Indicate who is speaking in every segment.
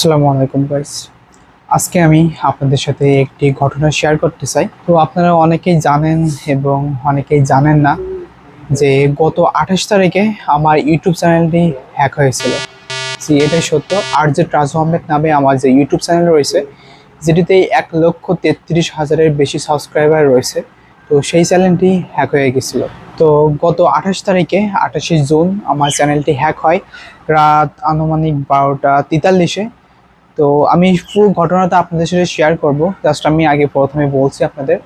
Speaker 1: আসসালামু আলাইকুম গাইস আজকে আমি আপনাদের সাথে একটি ঘটনা শেয়ার করতে চাই। তো আপনারা অনেকেই জানেন এবং অনেকেই জানেন না যে গত আঠাশ তারিখে আমার ইউটিউব চ্যানেলটি হ্যাক হয়েছিল। জি, এটাই সত্য। আর যে ট্রাজু আহমেদ নামে আমার যে ইউটিউব চ্যানেল রয়েছে, যেটিতে এক লক্ষ তেত্রিশ হাজারের বেশি সাবস্ক্রাইবার রয়েছে, তো সেই চ্যানেলটি হ্যাক হয়ে গেছিল। তো গত আঠাশ তারিখে, আঠাশে জুন, আমার চ্যানেলটি হ্যাক হয়। রাত আনুমানিক বারোটা তেতাল্লিশে তো আমি পুরো ঘটনাটা আপনাদের সাথে শেয়ার করব। জাস্ট আমি আগে প্রথমে বলছি আপনাদের।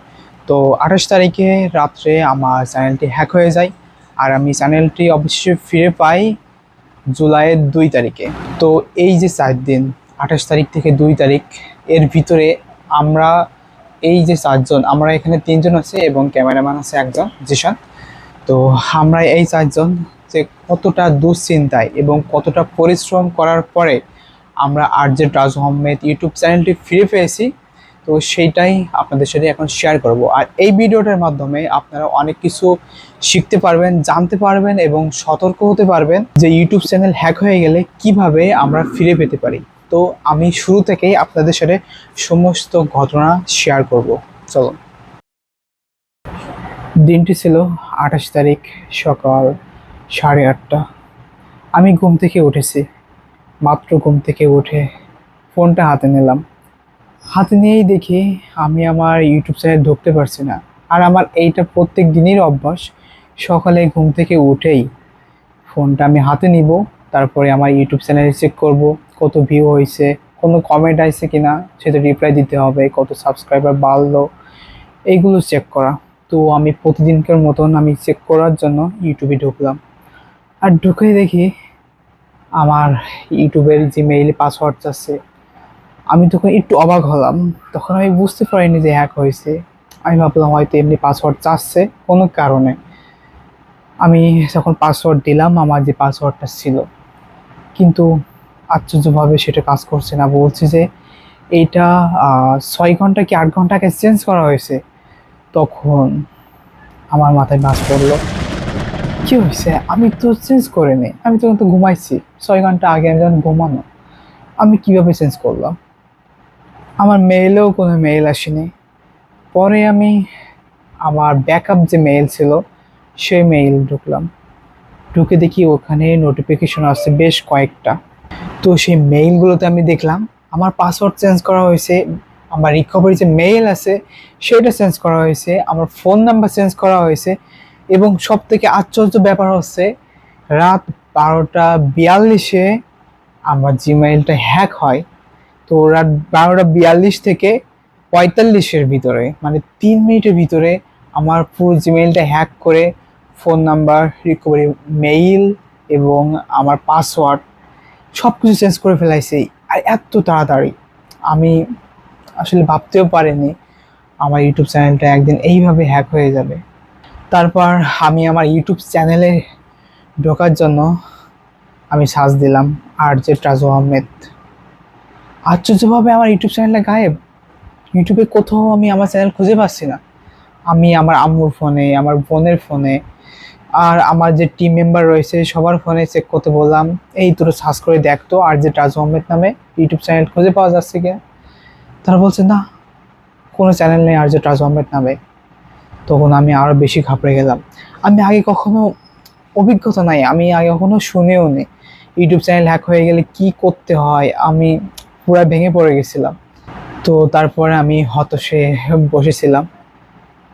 Speaker 1: তো আঠাশ তারিখে রাত্রে আমার চ্যানেলটি হ্যাক হয়ে যায়। আর আমি চ্যানেলটি অবশ্যই ফিরে পাই জুলাইয়ের দুই তারিখে। তো এই যে চার দিন, আঠাশ তারিখ থেকে দুই তারিখ, এর ভিতরে আমরা এই যে চারজন, আমরা এখানে তিনজন আছে এবং ক্যামেরাম্যান আছে একজন, জিশান। তো আমরা এই চারজন যে কতটা দুশ্চিন্তায় এবং কতটা পরিশ্রম করার পরে আমরা আরজে রাজু আহমেদ ইউটিউব চ্যানেলটি ফিরে পেয়েছি। তো সেইটাই আপনাদের সাথে এখন শেয়ার করব। আর এই ভিডিওটার মাধ্যমে আপনারা অনেক কিছু শিখতে পারবেন, জানতে পারবেন এবং সতর্ক হতে পারবেন যে ইউটিউব চ্যানেল হ্যাক হয়ে গেলে কীভাবে আমরা ফিরে পেতে পারি। তো আমি শুরু থেকেই আপনাদের সাথে সমস্ত ঘটনা শেয়ার করব। চলো। দিনটি ছিল আঠাশ তারিখ সকাল সাড়ে আটটা। আমি ঘুম থেকে উঠেছি। মাত্র ঘুম থেকে উঠে ফোনটা হাতে নিলাম। হাতে নিয়েই দেখি আমি আমার ইউটিউব চ্যানেল ঢুকতে পারছি না। আর আমার এইটা প্রত্যেক দিনের অভ্যাস, সকালে ঘুম থেকে উঠেই ফোনটা আমি হাতে নিব, তারপরে আমার ইউটিউব চ্যানেলে চেক করব, কত ভিউ হয়েছে, কোনো কমেন্ট আসছে কি না সেটা রিপ্লাই দিতে হবে, কত সাবস্ক্রাইবার বাড়লো, এইগুলো চেক করা। তো আমি প্রতিদিনকার মতন আমি চেক করার জন্য ইউটিউবে ঢুকলাম। আর ঢুকে দেখি আমার ইউটিউবের যে মেইল পাসওয়ার্ড আছে, আমি তখন একটু অবাক হলাম। তখন আমি বুঝতে পারিনি যে হ্যাক হয়েছে। আমি ভাবলাম হয়তো এমনি পাসওয়ার্ড চাচ্ছে কোনো কারণে। আমি যখন পাসওয়ার্ড দিলাম, আমার যে পাসওয়ার্ডটা ছিল। কিন্তু আশ্চর্যভাবে সেটা কাজ করছে না। বলছে যে এইটা ছয় ঘণ্টা কি আট ঘন্টাকে চেঞ্জ করা হয়েছে? তখন আমার মাথায় বাস পড়ল। কি হয়েছে আমি তো চেঞ্জ করে নি আমি তখন তো ঘুমাইছি। ছয় ঘণ্টা আগে আমি যখন ঘুমানো, আমি কীভাবে চেঞ্জ করলাম? আমার মেইলেও কোনো মেইল আসেনি। পরে আমি আমার ব্যাকআপ যে মেইল ছিল, সেই মেইল ঢুকলাম। ঢুকে দেখি ওখানে নোটিফিকেশন আসছে বেশ কয়েকটা। তো সেই মেইলগুলোতে আমি দেখলাম, আমার পাসওয়ার্ড চেঞ্জ করা হয়েছে, আমার রিকভারি যে মেইল আছে, সেটা চেঞ্জ করা হয়েছে, আমার ফোন নাম্বার চেঞ্জ করা হয়েছে এবং সব থেকে আশ্চর্য ব্যাপার হচ্ছে, রাত বারোটা বিয়াল্লিশে আমার জিমেইলটা হ্যাক হয়। তো রাত বারোটা বিয়াল্লিশ থেকে পঁয়তাল্লিশের ভিতরে মানে তিন মিনিটের ভিতরে আমার পুরো জিমেইলটা হ্যাক করে ফোন নাম্বার রিকভারি মেইল এবং আমার পাসওয়ার্ড সব কিছু চেঞ্জ করে ফেলাইছে। আর এত তাড়াতাড়ি। আমি আসলে ভাবতেও পারিনি আমার ইউটিউব চ্যানেলটা একদিন এইভাবে হ্যাক হয়ে যাবে। তারপর আমি আমার ইউটিউব চ্যানেলে ঢোকার জন্য আমি সার্চ দিলাম আর জে ট্রাজু আহমেদ। আশ্চর্যভাবে আমার ইউটিউব চ্যানেলটা গায়েব। ইউটিউবে কোথাও আমি আমার চ্যানেল খুঁজে পাচ্ছি না। আমি আমার আম্মুর ফোনে, আমার বোনের ফোনে, আর আমার যে টিম মেম্বার রয়েছে সবার ফোনে চেক করতে বললাম, এই তোর সার্চ করে দেখতো আর যে টাজু আহমেদ নামে ইউটিউব চ্যানেল খুঁজে পাওয়া যাচ্ছে কি? তারা বলছে, না, কোনো চ্যানেল নেই আর যে টাজু আহমেদ নামে। তখন আমি আরও বেশি ঘাবড়ে গেলাম। আমি আগে কখনো অভিজ্ঞতা নাই, আমি আগে কখনো শুনেও নি ইউটিউব চ্যানেল হ্যাক হয়ে গেলে কি করতে হয়, আমি পুরো ভেঙে পড়ে গেছিলাম। তো তারপরে আমি হতাশে বসেছিলাম।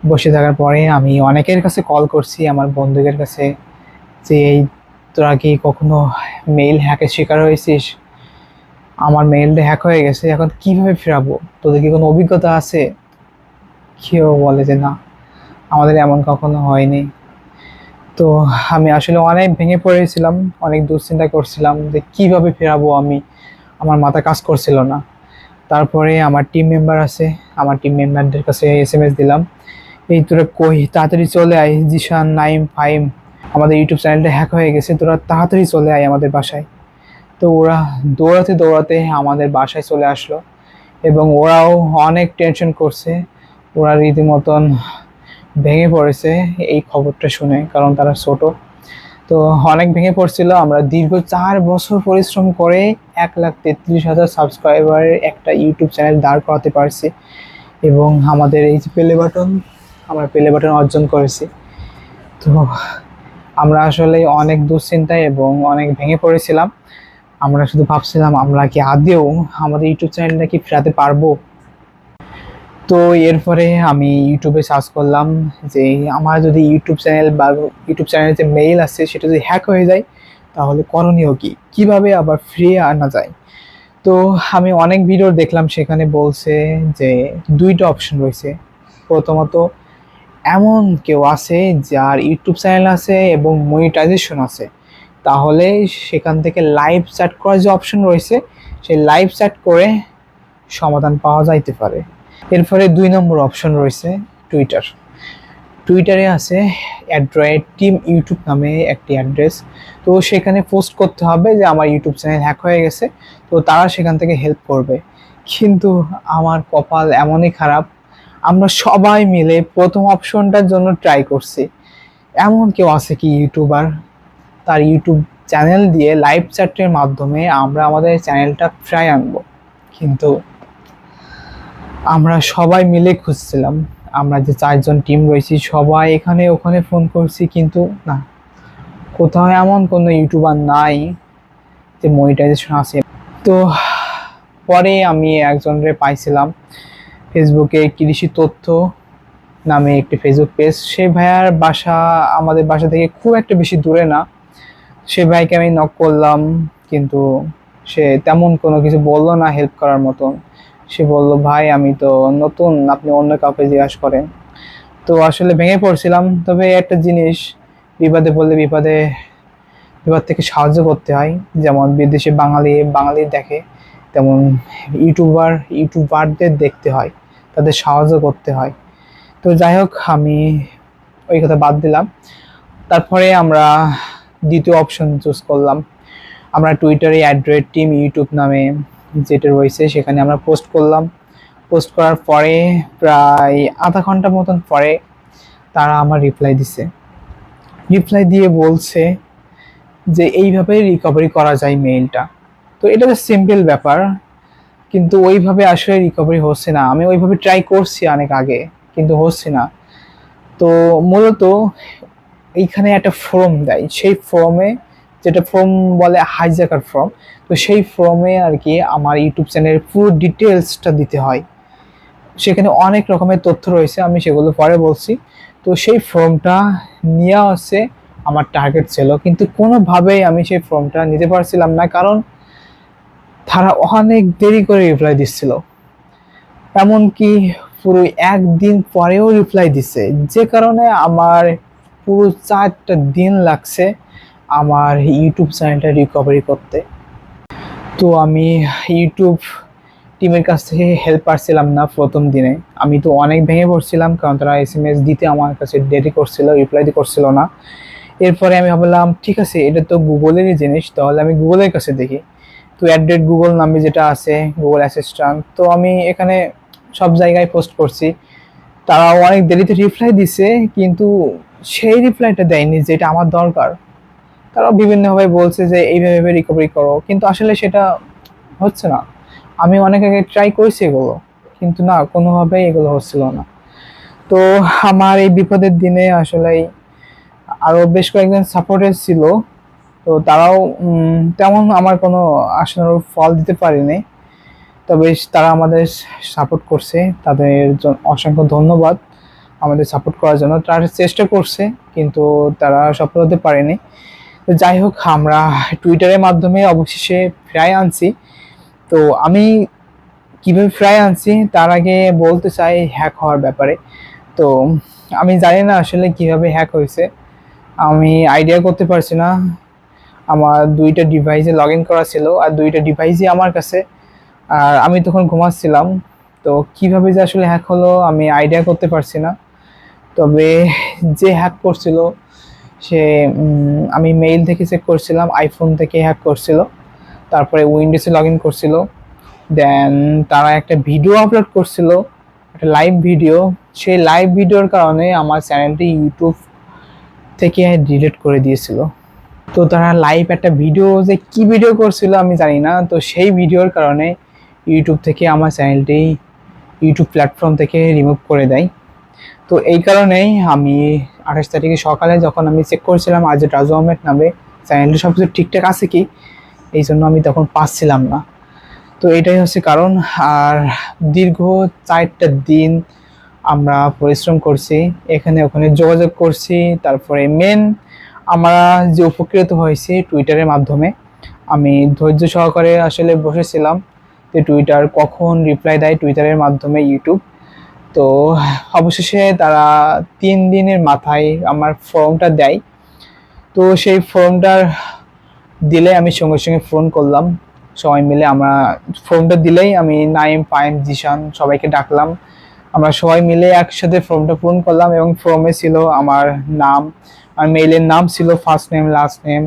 Speaker 1: বসে থাকার পরে আমি অনেকের কাছে কল করছি, আমার বন্ধুদের কাছে, যে, এই, তোরা কি কখনো মেইল হ্যাকের শিকার হয়েছিস? আমার মেইলটা হ্যাক হয়ে গেছে, এখন কীভাবে ফেরাবো? তোদের কি কোনো অভিজ্ঞতা আছে? কেউ বলে যে, না। আমাদের এমন কখনো হয়নি। তো আমি আসলে অনেক ভেঙে পড়েছিলাম, অনেক দুশ্চিন্তা করছিলাম যে কীভাবে ফেরাবো আমি? আমার মাথা কাজ করছিল না। তারপরে আমার টিম মেম্বার আছে, আমার টিম মেম্বারদের কাছে এস এম এস দিলাম। এই তোরা কই? তাড়াতাড়ি চলে আয়, জিশান, নাইম, ফাইম। আমাদের ইউটিউব চ্যানেলটা হ্যাক হয়ে গেছে, তোরা তাড়াতাড়ি চলে আয় আমাদের বাসায়। তো ওরা দৌড়াতে দৌড়াতে আমাদের বাসায় চলে আসলো এবং ওরাও অনেক টেনশন করছে। ওরা রীতিমতন ভেঙে পড়েছে এই খবরটা শুনে, কারণ তারা ছোট। তো অনেক ভেঙে পড়ছিল। আমরা দীর্ঘ চার বছর পরিশ্রম করে এক লাখ তেত্রিশ হাজার সাবস্ক্রাইবারের একটা ইউটিউব চ্যানেল দাঁড় করাতে পারছি এবং আমাদের এই যে প্লে বাটন আমরা প্লে বাটন অর্জন করেছি। তো আমরা আসলে অনেক দুশ্চিন্তায় এবং অনেক ভেঙে পড়েছিলাম। আমরা শুধু ভাবছিলাম, আমরা কি আদেও আমাদের ইউটিউব চ্যানেলটা কি ফেরাতে পারব? তো এরপরে আমি ইউটিউবে সার্চ করলাম যে আমার যদি ইউটিউব চ্যানেল বা ইউটিউব চ্যানেলের যে মেইল আছে সেটা যদি হ্যাক হয়ে যায়, তাহলে করণীয় কি? কীভাবে আবার ফ্রি আনা যায়? তো আমি অনেক ভিডিও দেখলাম সেখানে বলছে যে দুইটা অপশন রয়েছে। প্রথমত, এমন কেউ আছে যার ইউটিউব চ্যানেল আছে এবং মনিটাইজেশন আছে। তাহলে সেখান থেকে লাইভ চ্যাট করার যে অপশন রয়েছে, সেই লাইভ চ্যাট করে সমাধান পাওয়া যাইতে পারে। এরপরে দুই নম্বর অপশন রয়েছে টুইটার টুইটারে আছে অ্যাড্রয়েড টিম ইউটিউব নামে একটি অ্যাড্রেস তো সেখানে পোস্ট করতে হবে যে আমার ইউটিউব চ্যানেল হ্যাক হয়ে গেছে, তো তারা সেখান থেকে হেল্প করবে। কিন্তু আমার কপাল এমনই খারাপ, আমরা সবাই মিলে প্রথম অপশনটার জন্য ট্রাই করছি। এমন কেউ আছে কি ইউটিউবার? তার ইউটিউব চ্যানেল দিয়ে লাইভ চ্যাটের মাধ্যমে আমরা আমাদের চ্যানেলটা ফ্রাই আনব। কিন্তু আমরা সবাই মিলে খুঁজছিলাম। আমরা যে চারজন টিম রয়েছি, সবাই এখানে ওখানে ফোন করছি, কিন্তু না। কোথাও এমন কোনো ইউটিউবার নাই যে মনিটাইজেশন আছে। তো পরে আমি একজনরে পাইছিলাম ফেসবুকে কৃষি তথ্য নামে একটি ফেসবুক পেজ সেই ভাইয়ার বাসা, আমাদের বাসা থেকে খুব একটা বেশি দূরে না। সে ভাইকে আমি নক করলাম, কিন্তু সে তেমন কোনো কিছু বলল না হেল্প করার মতন। সে বলল, ভাই, আমি তো নতুন, আপনি অন্য কাউকে জিজ্ঞাসা করেন। তো আসলে ভেঙে পড়ছিলাম, তবে একটা জিনিস বিপদে বললে বিপদে, বিপদ থেকে সাহায্য করতে হয়। যেমন বিদেশে বাঙালি বাঙালি দেখে, তেমন ইউটিউবার, ইউটিউবারদের দেখতে হয়, তাদের সাহায্য করতে হয়। তো যাই হোক, আমি ওই কথা বাদ দিলাম। তারপরে আমরা দ্বিতীয় অপশন চুজ করলাম। আমরা টুইটারে অ্যাড্রেড টিম ইউটিউব নামে যেটা রয়েছে, সেখানে আমরা পোস্ট করলাম। পোস্ট করার পরে প্রায় আধা ঘণ্টা মতন পরে তারা আমার রিপ্লাই দিছে। রিপ্লাই দিয়ে বলছে যে, এইভাবে রিকভারি করা যায় মেইলটা তো এটা তো সিম্পল ব্যাপার, কিন্তু ওইভাবে আসলে রিকভারি হচ্ছে না। আমি ওইভাবে ট্রাই করছি অনেক আগে, কিন্তু হচ্ছে না। তো মূলত এইখানে একটা ফর্ম দেয়। সেই ফর্মে যেটা ফর্ম বলে হাইজ্যাকার ফর্ম তো সেই ফর্মে আর কি আমার ইউটিউব চ্যানেলের পুরো ডিটেলসটা দিতে হয়। সেখানে অনেক রকমের তথ্য রয়েছে, আমি সেগুলো পরে বলছি। তো সেই ফর্মটা নেওয়া হচ্ছে আমার টার্গেট ছিল, কিন্তু কোনোভাবেই আমি সেই ফর্মটা নিতে পারছিলাম না, কারণ তারা অনেক দেরি করে রিপ্লাই দিচ্ছিল। এমনকি পুরো একদিন পরেও রিপ্লাই দিছে যে কারণে আমার পুরো চারটা দিন লাগছে আমার ইউটিউব চ্যানেলটা রিকভারি করতে। তো আমি ইউটিউব টিমের কাছ থেকে হেল্প পাচ্ছিলাম না প্রথম দিনে। আমি তো অনেক ভেঙে পড়ছিলাম, কারণ তারা এস এম এস দিতে আমার কাছে দেরি করছিল রিপ্লাই করছিল না। এরপরে আমি ভাবলাম, ঠিক আছে, এটা তো গুগলেরই জিনিস, তাহলে আমি গুগলের কাছে দেখি। তো অ্যাড্রেট গুগল নামে যেটা আছে গুগল অ্যাসিস্ট্যান্ট তো আমি এখানে সব জায়গায় পোস্ট করছি। তারা অনেক দেরিতে রিপ্লাই দিছে, কিন্তু সেই রিপ্লাইটা দেয়নি যেটা আমার দরকার। তারা বিভিন্নভাবে বলছে যে এইভাবে রিকভারি করো। কিন্তু আসলে সেটা হচ্ছে না। আমি অনেক আগে ট্রাই করেছি এগুলো, কিন্তু না, কোনোভাবেই এগুলো হচ্ছিল না। তো আমার এই বিপদের দিনে আসলে আরও বেশ কয়েকজন সাপোর্টার ছিল। তো তারাও তেমন আমার কোনো আশানুর ফল দিতে পারেনি। তবে তারা আমাদের সাপোর্ট করছে। তাদের অসংখ্য ধন্যবাদ আমাদের সাপোর্ট করার জন্য। তারা চেষ্টা করছে, কিন্তু তারা সফল হতে পারেনি। যাই হোক, আমরা টুইটারের মাধ্যমে অবশেষে ফ্রাই আনছি। তো আমি কীভাবে ফ্রাই আনছি, তার আগে বলতে চাই হ্যাক হওয়ার ব্যাপারে। তো আমি জানি না আসলে কীভাবে হ্যাক হয়েছে। আমি আইডিয়া করতে পারছি না। আমার দুইটা ডিভাইসে লগ ইন করা ছিল, আর দুইটা ডিভাইসই আমার কাছে। আর আমি তখন ঘুমাচ্ছিলাম। তো কীভাবে যে আসলে হ্যাক হলো, আমি আইডিয়া করতে পারছি না। তবে যে হ্যাক করছিল সে আমি মেইল থেকে চেক করছিলাম আইফোন থেকে হ্যাক করছিল, তারপরে উইন্ডোজে লগ ইন করছিল দেন তারা একটা ভিডিও আপলোড করছিল, একটা লাইভ ভিডিও সেই লাইভ ভিডিওর কারণে আমার চ্যানেলটি ইউটিউব থেকে ডিলিট করে দিয়েছিল। তো তারা লাইভ একটা ভিডিও যে কি ভিডিও করছিল আমি জানি না, তো সেই ভিডিওর কারণে ইউটিউব থেকে আমার চ্যানেলটি ইউটিউব প্ল্যাটফর্ম থেকে রিমুভ করে দেয়। তো এই কারণেই আমি আঠাশ তারিখে সকালে যখন আমি চেক করছিলাম, আজ রাজু আহমেদ নামে চ্যানেলটা সব কিছু ঠিকঠাক আছে কি? এই জন্য আমি তখন পাচ্ছিলাম না। তো এটাই হচ্ছে কারণ। আর দীর্ঘ চারটা দিন আমরা পরিশ্রম করছি, এখানে ওখানে যোগাযোগ করছি, তারপরে মেন আমরা যে উপকৃত হয়েছি টুইটারের মাধ্যমে, আমি ধৈর্য সহকারে আসলে বসেছিলাম যে টুইটার কখন রিপ্লাই দেয় টুইটারের মাধ্যমে ইউটিউব তো অবশেষে তারা তিন দিনের মাথায় আমার ফর্মটা দেয়। তো সেই ফর্মটার দিলে আমি সঙ্গে সঙ্গে ফোন করলাম। সবাই মিলে আমরা ফর্মটা দিলেই আমি নাইম পাইম জিশান সবাইকে ডাকলাম। আমরা সবাই মিলে একসাথে ফর্মটা পূরণ করলাম এবং ফর্মে ছিল আমার নাম। আর মেইলের নাম ছিল ফার্স্ট নেম লাস্ট নেম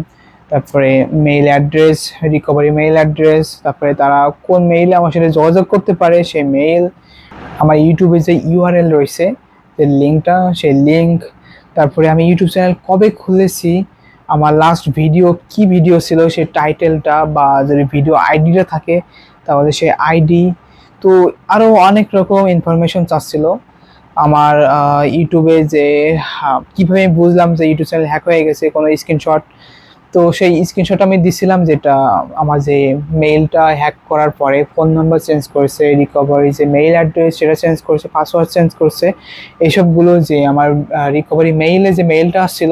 Speaker 1: তারপরে mail address recovery mail address তারপরে তারা কোন মেইলে আমার সাথে যোগাযোগ করতে পারে সেই মেইল আমার ইউটিউবে যে ইউআরএল রয়েছে, যে লিঙ্কটা সেই লিঙ্ক তারপরে আমি ইউটিউব চ্যানেল কবে খুলেছি, আমার লাস্ট ভিডিও কি ভিডিও ছিল, সেই টাইটেলটা বা যদি ভিডিও আইডিটা থাকে, তাহলে সেই আইডি তো আরও অনেক রকম ইনফরমেশন চাচ্ছিল। আমার ইউটিউবে যে কীভাবে বুঝলাম যে ইউটিউব চ্যানেল হ্যাক হয়ে গেছে, কোনো স্ক্রিনশট তো সেই স্ক্রিনশট আমি দিছিলাম যেটা আমার যে মেইলটা হ্যাক করার পরে ফোন নাম্বার চেঞ্জ করেছে রিকভারি যে মেইল অ্যাড্রেস সেটা চেঞ্জ করেছে পাসওয়ার্ড চেঞ্জ করছে, এইসবগুলো যে আমার রিকভারি মেইলে যে মেইলটা আসছিল,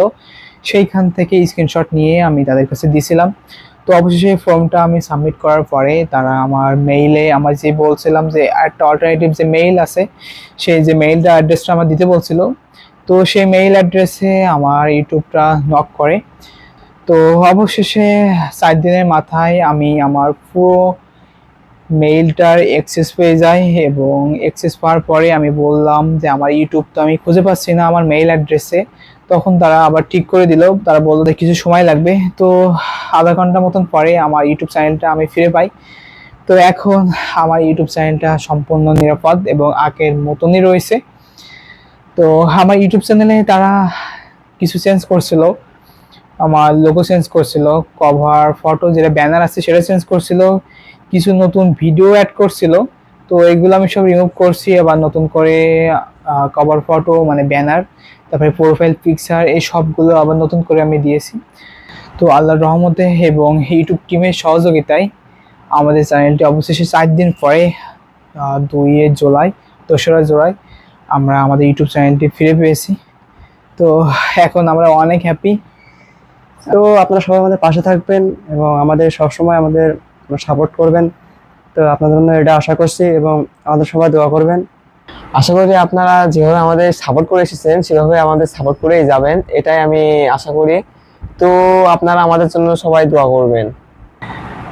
Speaker 1: সেইখান থেকে স্ক্রিনশট নিয়ে আমি তাদের কাছে দিছিলাম। তো অবশেষে ফর্মটা আমি সাবমিট করার পরে তারা আমার মেইলে আমার যে বলছিলাম যে একটা অল্টারনেটিভ যে মেইল আছে, সেই যে মেইলটা অ্যাড্রেসটা আমার দিতে বলছিল, তো সেই মেইল অ্যাড্রেসে আমার ইউটিউবটা নক করে। তো অবশেষে চার দিনের মাথায় আমি আমার পুরো মেইলটার অ্যাক্সেস পেয়ে যাই এবং অ্যাক্সেস পাওয়ার পরে আমি বললাম যে আমার ইউটিউব তো আমি খুঁজে পাচ্ছি না আমার মেইল অ্যাড্রেসে তখন তারা আবার ঠিক করে দিল, তারা বলল যে কিছু সময় লাগবে। তো আধা ঘণ্টা মতন পরে আমার ইউটিউব চ্যানেলটা আমি ফিরে পাই। তো এখন আমার ইউটিউব চ্যানেলটা সম্পূর্ণ নিরাপদ এবং আগের মতনই রয়েছে। তো আমার ইউটিউব চ্যানেলে তারা কিছু চেঞ্জ করছিল। আমার লোগো চেঞ্জ করছিল কভার ফটো যেটা ব্যানার আছে সেটা চেঞ্জ করছিল, কিছু নতুন ভিডিও অ্যাড করছিল, তো এগুলো আমি সব রিমুভ করছি, আবার নতুন করে কভার ফটো মানে ব্যানার তারপরে প্রোফাইল পিকচার এই সবগুলো আবার নতুন করে আমি দিয়েছি। তো আল্লাহর রহমতে এবং ইউটিউব টিমের সহযোগিতায় আমাদের চ্যানেলটি অবশেষে চার দিন পরে দুইয়ে জুলাই, দোসরা জুলাই আমরা আমাদের ইউটিউব চ্যানেলটি ফিরে পেয়েছি। তো এখন আমরা অনেক হ্যাপি
Speaker 2: তো আপনারা সবাই আমাদের পাশে থাকবেন এবং আমাদের সবসময় আমাদের সাপোর্ট করবেন। তো আপনাদের জন্য এটা আশা করছি এবং আমাদের সবাই দোয়া করবেন।
Speaker 3: আশা করি আপনারা যেভাবে আমাদের সাপোর্ট করে এসেছেন, সেভাবে আমাদের সাপোর্ট করেই যাবেন, এটাই আমি আশা করি। তো আপনারা আমাদের জন্য সবাই দোয়া করবেন।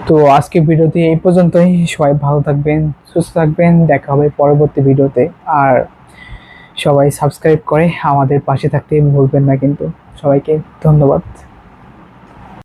Speaker 1: তো আজকে ভিডিওতে এই পর্যন্তই। সবাই ভালো থাকবেন, সুস্থ থাকবেন। দেখা হবে পরবর্তী ভিডিওতে। আর সবাই সাবস্ক্রাইব করে আমাদের পাশে থাকতে ভুলবেন না কিন্তু। সবাইকে ধন্যবাদ।